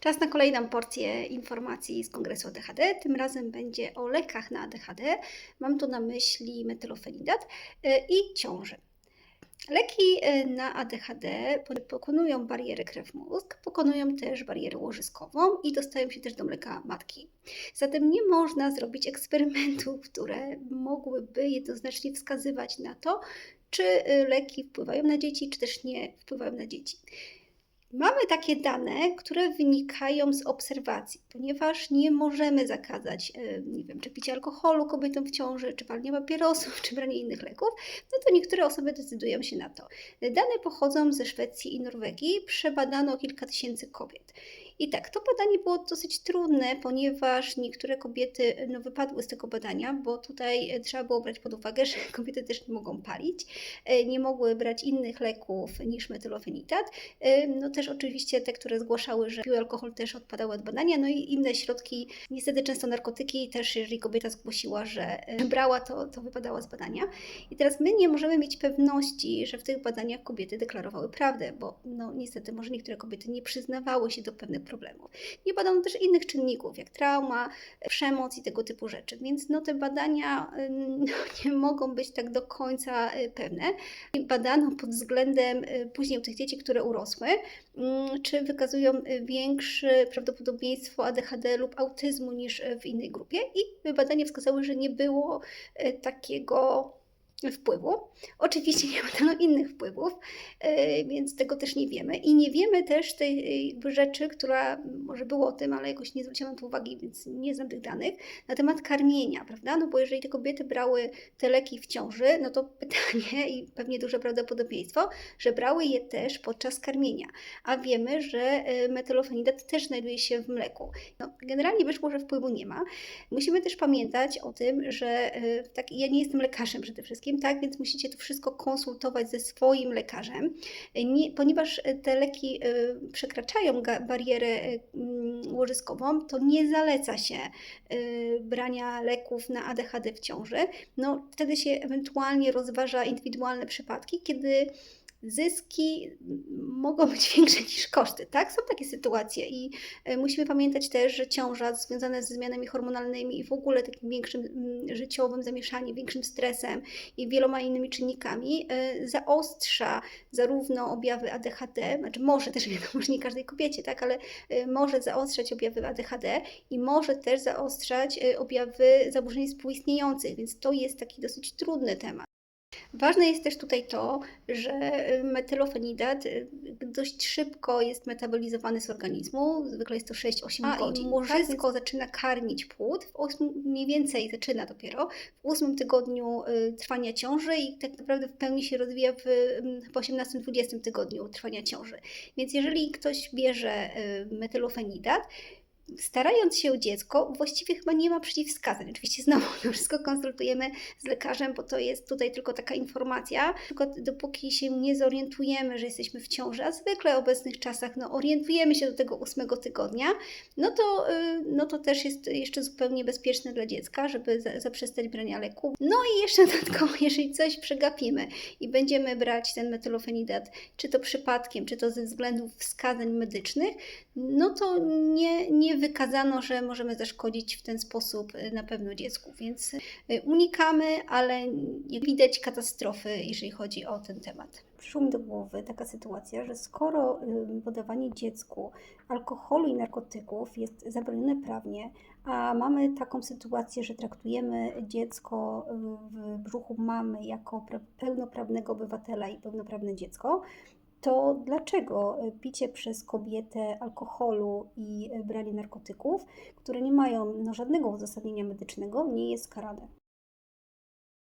Czas na kolejną porcję informacji z Kongresu ADHD. Tym razem będzie o lekach na ADHD. Mam tu na myśli metylofenidat y, i ciążę. Leki y, na ADHD pokonują barierę krew-mózg, pokonują też barierę łożyskową i dostają się też do mleka matki. Zatem nie można zrobić eksperymentów, które mogłyby jednoznacznie wskazywać na to, czy y, leki wpływają na dzieci, czy też nie wpływają na dzieci. Mamy takie dane, które wynikają z obserwacji, ponieważ nie możemy zakazać, e, nie wiem, czy picia alkoholu kobietom w ciąży, czy palenia papierosów, czy brania innych leków, no to niektóre osoby decydują się na to. Dane pochodzą ze Szwecji i Norwegii, przebadano kilka tysięcy kobiet. I tak, to badanie było dosyć trudne, ponieważ niektóre kobiety no, wypadły z tego badania, bo tutaj e, trzeba było brać pod uwagę, że kobiety też nie mogą palić, e, nie mogły brać innych leków niż metylofenidat. No też oczywiście te, które zgłaszały, że piły alkohol też odpadały od badania, no i inne środki, niestety często narkotyki, też jeżeli kobieta zgłosiła, że brała, to, to wypadało z badania. I teraz my nie możemy mieć pewności, że w tych badaniach kobiety deklarowały prawdę, bo no niestety może niektóre kobiety nie przyznawały się do pewnych problemów. Nie badano też innych czynników, jak trauma, przemoc i tego typu rzeczy, więc no te badania no, nie mogą być tak do końca y, pewne. Badano pod względem y, później u tych dzieci, które urosły, mm, czy wykazują większe prawdopodobieństwo ADHD lub autyzmu niż w innej grupie i badania wskazały, że nie było takiego wpływu. Oczywiście nie badano innych wpływów, e, więc tego też nie wiemy. I nie wiemy też tej rzeczy, która może było o tym, ale jakoś nie zwróciłam tu uwagi, więc nie znam tych danych, na temat karmienia, prawda? No bo jeżeli te kobiety brały te leki w ciąży, no to pytanie i pewnie duże prawdopodobieństwo, że brały je też podczas karmienia. A wiemy, że e, metylofenidat też znajduje się w mleku. No, generalnie wyszło, że wpływu nie ma. Musimy też pamiętać o tym, że tak, ja nie jestem lekarzem przede wszystkim, tak? Więc musicie to wszystko konsultować ze swoim lekarzem, nie, ponieważ te leki y, przekraczają barierę y, mm, łożyskową, to nie zaleca się brania leków na ADHD w ciąży. No, wtedy się ewentualnie rozważa indywidualne przypadki, kiedy zyski mogą być większe niż koszty, tak? Są takie sytuacje i e, musimy pamiętać też, że ciąża związana ze zmianami hormonalnymi i w ogóle takim większym życiowym zamieszaniem, większym stresem i wieloma innymi czynnikami e, zaostrza zarówno objawy ADHD, znaczy może też wiadomo, że nie każdej kobiecie, tak? Ale e, może zaostrzać objawy ADHD i może też zaostrzać objawy zaburzeń współistniejących, więc to jest taki dosyć trudny temat. Ważne jest też tutaj to, że metylofenidat y, dość szybko jest metabolizowany z organizmu, zwykle jest to 6-8 godzin. I morzysko tak, zaczyna karmić płód, w 8, mniej więcej zaczyna dopiero w 8 tygodniu y, trwania ciąży i tak naprawdę w pełni się rozwija w, w 18-20 tygodniu trwania ciąży. Więc jeżeli ktoś bierze y, metylofenidat, starając się o dziecko, właściwie chyba nie ma przeciwwskazań. Oczywiście znowu to wszystko konsultujemy z lekarzem, bo to jest tutaj tylko taka informacja. Tylko dopóki się nie zorientujemy, że jesteśmy w ciąży, a zwykle w obecnych czasach no, orientujemy się do tego ósmego tygodnia, no to, y, no to też jest jeszcze zupełnie bezpieczne dla dziecka, żeby zaprzestać brania leku. No i jeszcze dodatkowo, jeżeli coś przegapimy i będziemy brać ten metylofenidat, czy to przypadkiem, czy to ze względów wskazań medycznych, no to nie, nie wykazano, że możemy zaszkodzić w ten sposób y, na pewno dziecku, więc y, unikamy, ale widać katastrofy, jeżeli chodzi o ten temat. Przyszło mi do głowy taka sytuacja, że skoro y, podawanie dziecku alkoholu i narkotyków jest zabronione prawnie, a mamy taką sytuację, że traktujemy dziecko w brzuchu mamy jako pełnoprawnego obywatela i pełnoprawne dziecko, to dlaczego e, picie przez kobietę alkoholu i e, branie narkotyków, które nie mają no, żadnego uzasadnienia medycznego, nie jest karane?